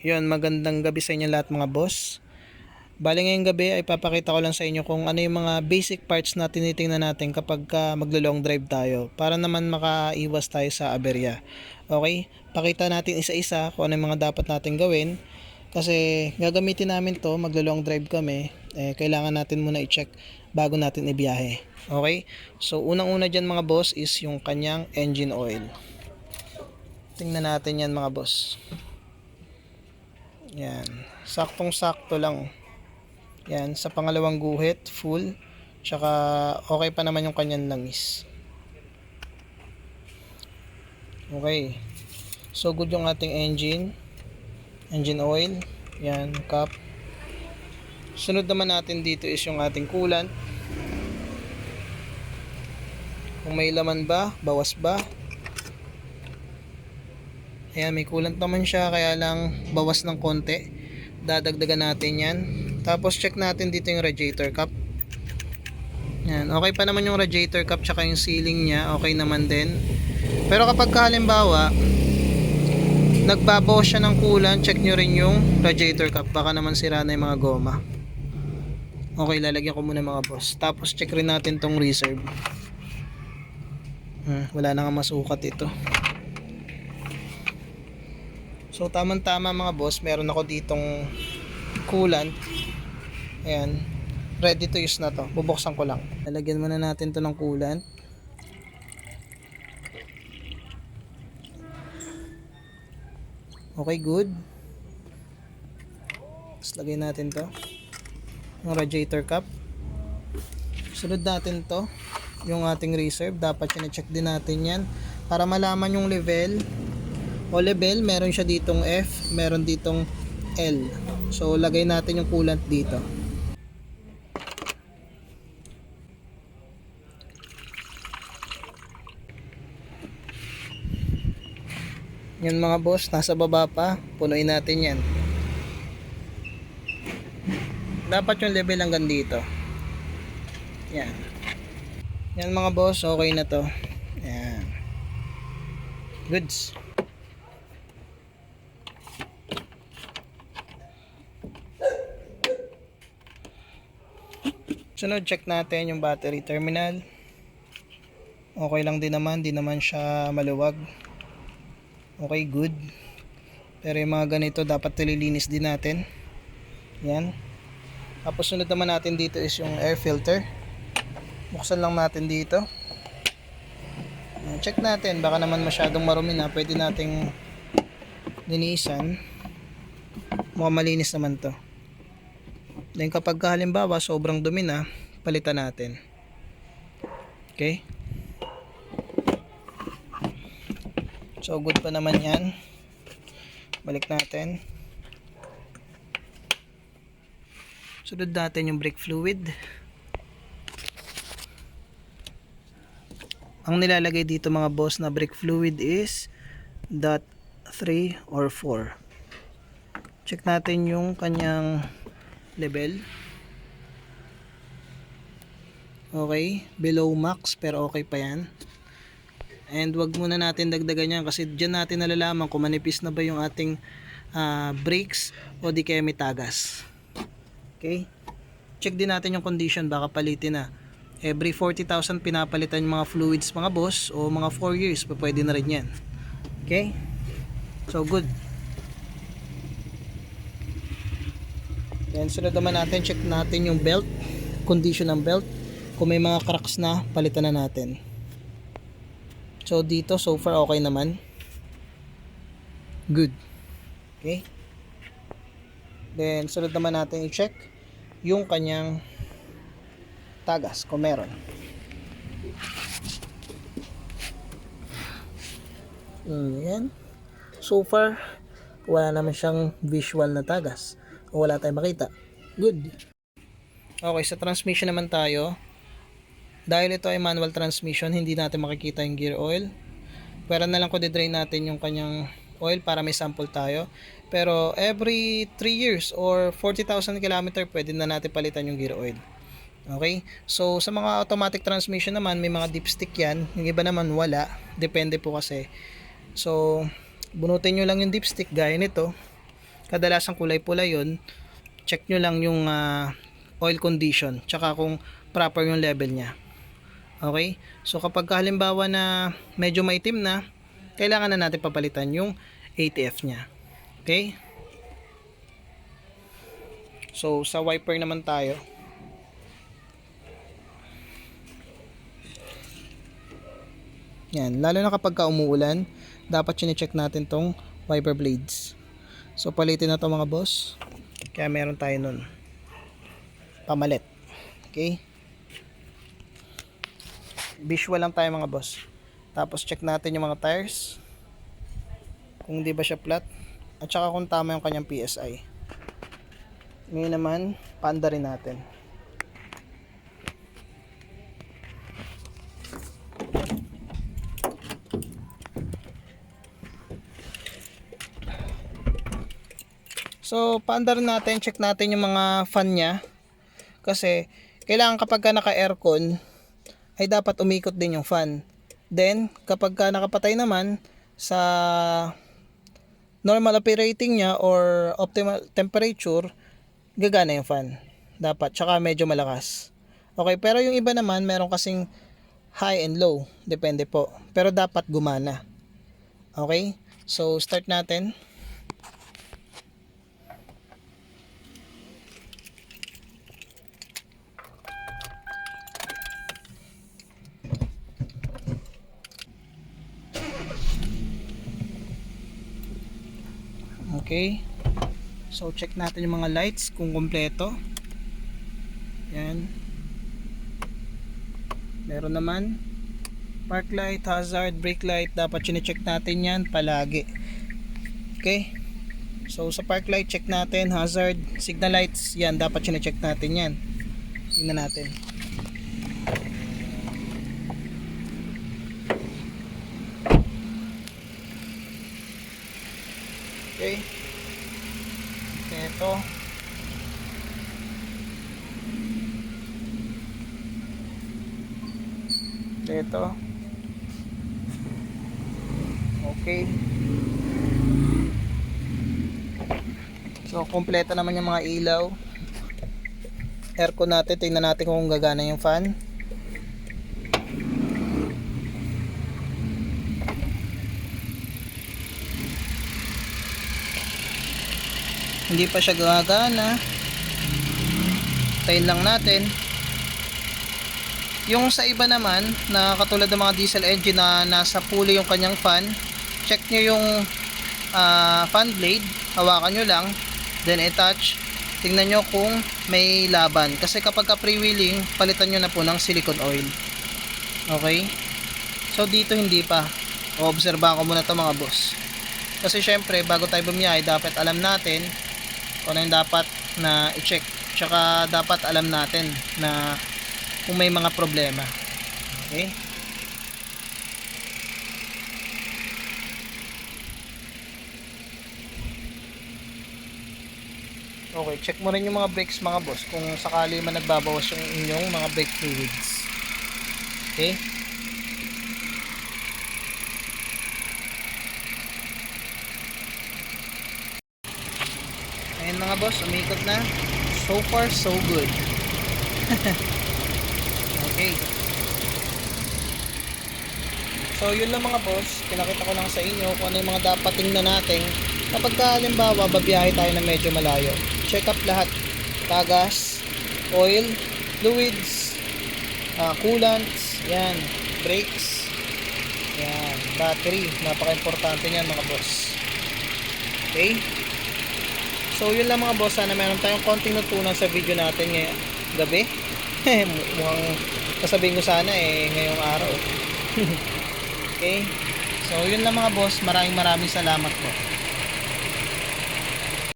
Yun, magandang gabi sa inyo lahat mga boss. Bali ngayong gabi ay papakita ko lang sa inyo kung ano yung mga basic parts na tinitingnan natin kapag ka maglo-long drive tayo para naman makaiwas tayo sa aberya. Okay? Pakita natin isa-isa kung ano yung mga dapat natin gawin kasi gagamitin namin to maglo-long drive kami eh, kailangan natin muna i-check bago natin ibiyahe. Okay? So unang-una dyan mga boss is yung kanyang engine oil. Tingnan natin yan mga boss. Yan. Saktong-sakto lang. Yan. Sa pangalawang guhit, full. Tsaka okay pa naman yung kanyang langis. Okay. So good yung ating engine. Engine oil. Yan. Cap. Sunod naman natin dito is yung ating coolant. Kung may laman ba, bawas ba, Ayan, may coolant naman siya, kaya lang bawas ng konti. Dadagdagan natin yan. Tapos check natin dito yung radiator cap. Yan, okay pa naman yung radiator cap tsaka yung sealing niya, okay naman din. Pero kapag halimbawa, nagbabawas siya ng coolant, check nyo rin yung radiator cap. Baka naman sira na yung mga goma. Okay, lalagyan ko muna mga boss. Tapos check rin natin tong reserve. Hmm, wala na nga masukat ito. So tamang tama mga boss, meron ako ditong coolant. Ayan. Ready to use na to. Bubuksan ko lang. Lalagyan muna natin to ng coolant. Okay, good. Tapos lagay natin to. Yung radiator cap. Sunod natin to. Yung ating reserve. Dapat check din natin yan. Para malaman yung level o level, meron siya ditong F, meron ditong L. So, lagay natin yung coolant dito. Yan mga boss, nasa baba pa. Punuin natin yan. Dapat yung level hanggang dito. Yan. Yan mga boss, okay na to. Yan. Goods. Sunod, check natin yung battery terminal. Okay lang din naman, di naman siya maluwag. Okay, good. Pero yung mga ganito, dapat nililinis din natin. Yan. Tapos sunod naman natin dito is yung air filter. Buksan lang natin dito. Check natin, baka naman masyadong marumi na. Pwede nating linisan. Mukhang malinis naman to. Then kapag halimbawa sobrang dumi na, palitan natin. Okay? So good pa naman 'yan. Balik natin. Sunod natin yung brake fluid. Ang nilalagay dito mga boss na brake fluid is dot 3 or 4. Check natin yung kanyang level. Okay, below max pero okay pa yan. And wag muna natin dagdagan yan kasi dyan natin nalalaman kung manipis na ba yung ating ah, brakes o di kaya may tagas. Okay? Check din natin yung condition baka palitin na. Every 40,000 pinapalitan yung mga fluids mga boss o mga 4 years pa pwede na rin yan. Okay? So good. Then sunod naman natin, check natin yung belt, condition ng belt. Kung may mga cracks na, palitan na natin. So dito, so far okay naman. Good. Okay. Then sunod naman natin i-check yung kanyang tagas kung meron. Ayan. So far, wala naman siyang visual na tagas o wala tayong makita. Good. Okay, sa transmission naman tayo. Dahil ito ay manual transmission, hindi natin makikita yung gear oil. Pero na lang ko drain natin yung kanyang oil para may sample tayo. Pero every 3 years or 40,000 km pwede na natin palitan yung gear oil. Okay? So sa mga automatic transmission naman may mga dipstick yan. Yung iba naman wala. Depende po kasi. So bunutin nyo lang yung dipstick gaya nito. Kadalasan kulay pula yun. Check nyo lang yung ah, oil condition. Tsaka kung proper yung level niya. Okay? So kapag halimbawa na medyo maitim na, kailangan na natin papalitan yung ATF niya. Okay? So sa wiper naman tayo. Yan, lalo na kapag ka umuulan, dapat chine-check natin tong wiper blades. So palitin na to mga boss. Kaya meron tayo nun. Pamalit. Okay? Visual lang tayo mga boss. Tapos check natin yung mga tires. Kung di ba siya flat. At saka kung tama yung kanyang PSI. Ngayon naman, paanda rin natin. So, paanda rin natin, check natin yung mga fan niya. Kasi, kailangan kapag ka naka-aircon, ay dapat umikot din yung fan. Then, kapag ka nakapatay naman, sa normal operating niya or optimal temperature, gagana yung fan. Dapat, tsaka medyo malakas. Okay, pero yung iba naman, meron kasing high and low. Depende po. Pero dapat gumana. Okay? So, start natin. Okay. So check natin yung mga lights kung kumpleto. Yan. Meron naman. Park light, hazard, brake light. Dapat chine-check natin yan palagi. Okay. So sa park light check natin. Hazard, signal lights. Yan. Dapat chine-check natin yan. Tingnan natin. Okay. Ito. Ito. Okay. So, kompleto naman yung mga ilaw. Aircon natin. Tingnan natin kung gagana yung fan. Hindi pa siya gagana tayin lang natin. Yung sa iba naman na katulad ng mga diesel engine na nasa pulley yung kanyang fan check nyo yung ah, fan blade hawakan nyo lang then attach tingnan nyo kung may laban. Kasi kapag ka freewheeling palitan nyo na po ng silicone oil. Okay? So dito hindi pa. Obserbahan ko muna to mga boss. Kasi syempre bago tayo bumiyahe dapat alam natin ano yung dapat na i-check. Tsaka dapat alam natin na kung may mga problema. Okay? Okay check mo rin yung mga brakes mga boss kung sakali man nagbabawas yung inyong mga brake fluids. Okay mga boss, umikot na. So far, so good. okay. So, yun lang mga boss. Pinakita ko lang sa inyo kung ano yung mga dapat tingnan natin kapag ka, halimbawa, babiyahe tayo na medyo malayo. Check up lahat. Tagas, oil, fluids, ah, coolants, yan, brakes, yan, battery. Napaka-importante niyan mga boss. Okay? So yun lang mga boss, sana meron tayong konting natunan sa video natin ngayong gabi. Mukhang sasabihin ko sana eh ngayong araw. okay? So yun lang mga boss, maraming maraming salamat po.